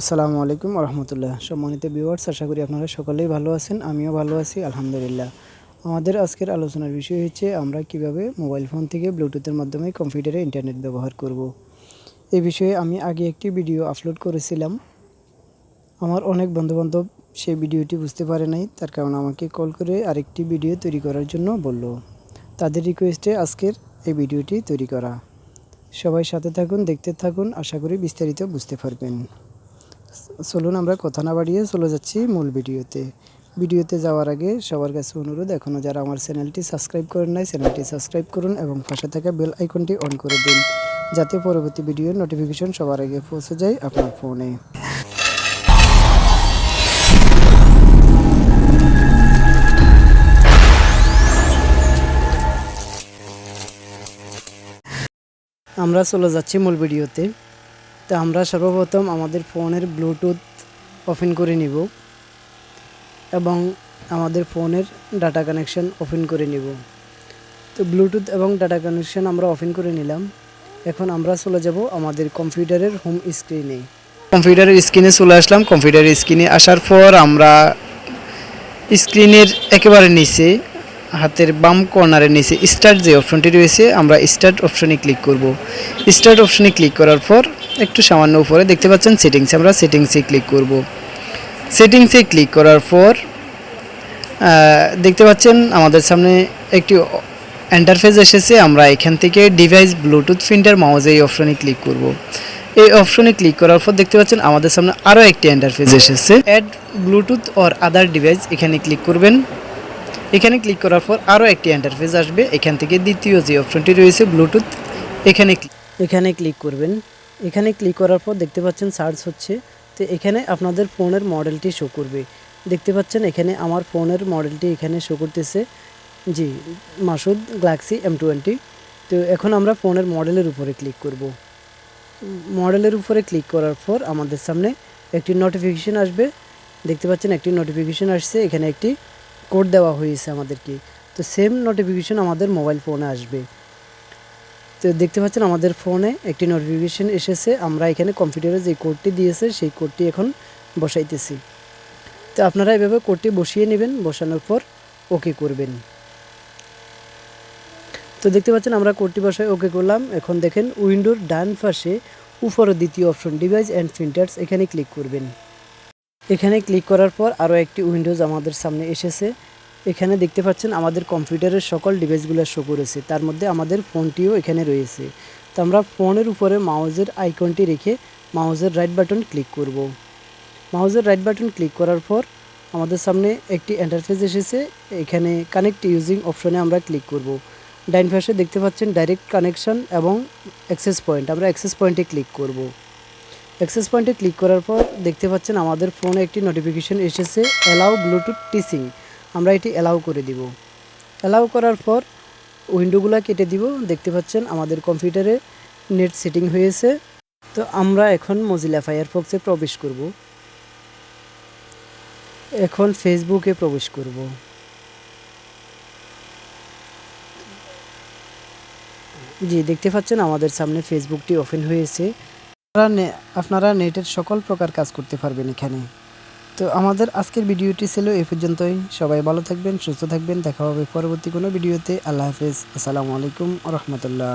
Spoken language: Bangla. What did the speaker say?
আসসালামু আলাইকুম রহমতুল্লাহ। সম্মানিত ভিউয়ার্স আশা করি আপনারা সকলেই ভালো আছেন, আমিও ভালো আছি, আলহামদুলিল্লাহ। আমাদের আজকের আলোচনার বিষয় হচ্ছে, আমরা কীভাবে মোবাইল ফোন থেকে ব্লুটুথের মাধ্যমে কম্পিউটারে ইন্টারনেট ব্যবহার করব। এই বিষয়ে আমি আগে একটি ভিডিও আপলোড করেছিলাম। আমার অনেক বন্ধুবান্ধব সেই ভিডিওটি বুঝতে পারে নাই, তার কারণ আমাকে কল করে আরেকটি ভিডিও তৈরি করার জন্য বলল। তাদের রিকোয়েস্টে আজকের এই ভিডিওটি তৈরি করা। সবাই সাথে থাকুন, দেখতে থাকুন, আশা করি বিস্তারিত বুঝতে পারবেন। চলুন আমরা কথা না বাড়িয়ে চলে যাচ্ছি মূল ভিডিওতে। ভিডিওতে যাওয়ার আগে সবার কাছে অনুরোধ এখনও যারা আমার চ্যানেলটি সাবস্ক্রাইব করেন নাই, চ্যানেলটি সাবস্ক্রাইব করুন এবং পাশে থাকা বেল আইকনটি অন করে দিন, যাতে পরবর্তী ভিডিওর নোটিফিকেশন সবার আগে পৌঁছে যায় আপনার ফোনে। আমরা চলে যাচ্ছি মূল ভিডিওতে। তো আমরা সর্বপ্রথম আমাদের ফোনের ব্লুটুথ ওপেন করে নিব এবং আমাদের ফোনের ডাটা কানেকশন ওপেন করে নিব। তো ব্লুটুথ এবং ডাটা কানেকশন আমরা ওপেন করে নিলাম। এখন আমরা চলে যাব আমাদের কম্পিউটারের হোম স্ক্রিনে কম্পিউটারের স্ক্রিনে চলে আসলাম। কম্পিউটারের স্ক্রিনে আসার পর আমরা স্ক্রিনের একেবারে নিচে হাতের বাম কর্নারের নিচে স্টার্ট যে অপশনটি রয়েছে, আমরা স্টার্ট অপশনে ক্লিক করব। স্টার্ট অপশনে ক্লিক করার পর একটু সামান্য উপরে দেখতে পাচ্ছেন সেটিংস আমরা সেটিংসে ক্লিক করব। সেটিংসে ক্লিক করার পর দেখতে পাচ্ছেন আমাদের সামনে একটি ইন্টারফেস এসেছে, আমরা এখান থেকে ডিভাইস ব্লুটুথ ফিন্টার মাউজ এই অপশনে ক্লিক করব। এই অপশনে ক্লিক করার পর দেখতে পাচ্ছেন আমাদের সামনে আরও একটি ইন্টারফেস এসেছে। Add Bluetooth or other device এখানে ক্লিক করবেন। এখানে ক্লিক করার পর আরও একটি ইন্টারফেস আসবে। এখান থেকে দ্বিতীয় যে অপশনটি রয়েছে ব্লুটুথ এখানে এখানে ক্লিক করবেন। এখানে ক্লিক করার পর দেখতে পাচ্ছেন সার্চ হচ্ছে। তো এখানে আপনাদের ফোনের মডেলটি শো করবে। দেখতে পাচ্ছেন এখানে আমার ফোনের মডেলটি এখানে শো করতেছে। জি, মাসুদ গ্যালাক্সি এম টোয়েন্টি তো এখন আমরা ফোনের মডেলের উপরে ক্লিক করব। মডেলের উপরে ক্লিক করার পর আমাদের সামনে একটি নোটিফিকেশন আসবে। দেখতে পাচ্ছেন একটি নোটিফিকেশন আসছে। এখানে একটি কোড দেওয়া হয়েছে আমাদেরকে। তো সেম নোটিফিকেশন আমাদের মোবাইল ফোনে আসবে। তো দেখতে পাচ্ছেন আমাদের ফোনে একটি নোটিফিকেশন এসেছে, আমরা এখানে কম্পিউটারে যে কোডটি দিয়েছে, সেই কোডটি এখন বসাইতেছি। তো আপনারা এভাবে কোডটি বসিয়ে নেবেন, বসানোর পর ওকে করবেন। তো দেখতে পাচ্ছেন আমরা কোডটি বসায় ওকে করলাম। এখন দেখেন উইন্ডোর ডান পাশে উপরে দ্বিতীয় অপশন, ডিভাইস অ্যান্ড প্রিন্টার্স এখানে ক্লিক করবেন। এখানে ক্লিক করার পর আরও একটি উইন্ডোজ আমাদের সামনে এসেছে। এখানে দেখতে পাচ্ছেন আমাদের কম্পিউটারের সকল ডিভাইসগুলো শো করেছে। তার মধ্যে আমাদের ফোনটিও এখানে রয়েছে। তো আমরা ফোনের উপরে মাউজের আইকনটি রেখে মাউজের রাইট বাটন ক্লিক করব। মাউজের রাইট বাটন ক্লিক করার পর আমাদের সামনে একটি এন্টারফেস এসেছে। এখানে কানেক্ট ইউজিং অপশনে আমরা ক্লিক করব। ডাইন দেখতে পাচ্ছেন ডাইরেক্ট কানেকশন এবং অ্যাক্সেস পয়েন্ট আমরা অ্যাক্সেস পয়েন্টে ক্লিক করব। অ্যাক্সেস পয়েন্টে ক্লিক করার পর দেখতে পাচ্ছেন আমাদের ফোনে একটি নোটিফিকেশন এসেছে অ্যালাউ ব্লুটুথ টিসিং আমরা এটি অ্যালাউ করে দিব। অ্যালাউ করার পর উইন্ডোগুলো কেটে দিব। দেখতে পাচ্ছেন আমাদের কম্পিউটারে নেট সেটিং হয়েছে। তো আমরা এখন মজিলা ফায়ারফক্সে প্রবেশ করব। এখন ফেসবুকে প্রবেশ করব। জি, দেখতে পাচ্ছেন আমাদের সামনে ফেসবুকটি ওপেন হয়েছে। আপনারা নেটের সকল প্রকার কাজ করতে পারবেন এখানে। তো আমাদের আজকের ভিডিওটি ছিল এ পর্যন্তই। সবাই ভালো থাকবেন, সুস্থ থাকবেন। দেখা হবে পরবর্তী কোনো ভিডিওতে। আল্লাহ হাফেজ। আসসালামু আলাইকুম রহমতুল্লাহ।